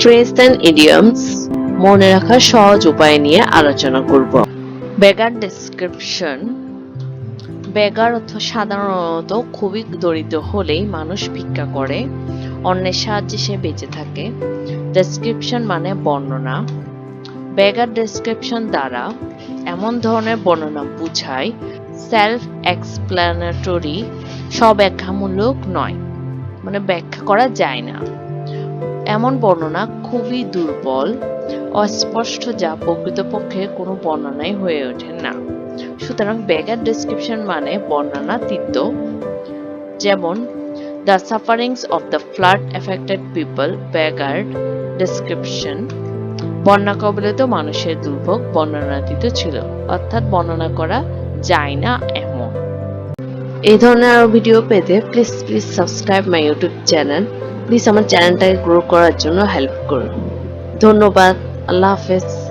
Phrase and idioms মনে রাখার সহজ উপায় নিয়ে আলোচনা করব। বেগার ডেসক্রিপশন বেগার অর্থ সাধারণত খুবই দরিদ্র হলেই মানুষ ভিক্ষা করে, অন্যের সাহায্যে সে বেঁচে থাকে। ডেসক্রিপশন মানে বর্ণনা। বেগার ডেসক্রিপশন দ্বারা এমন ধরনের বর্ণনা বুঝায় সেলফ এক্সপ্লেনেটরি স্বব্যাখ্যামূলক নয়। মানে ব্যাখ্যা করা যায় না। এমন বর্ণনা খুবই দুর্বল, অস্পষ্ট, যা প্রকৃতপক্ষে কোনো বর্ণনাই হয়ে ওঠে না। সুতরাং ব্যাগার ডেসক্রিপশন মানে বর্ণনাতীত, যেমন the sufferings of the flood affected people beggar description বন্যা কবলিত মানুষের দুর্ভোগ বর্ণনাতীত ছিল, অর্থাৎ বর্ণনা করা যায় না এমন। এই ধরনের আরও ভিডিও পেতে please please subscribe my YouTube channel please আমার চ্যানেলটাকে গ্রো করার জন্য হেল্প করুন। ধন্যবাদ। আল্লাহ হাফেজ।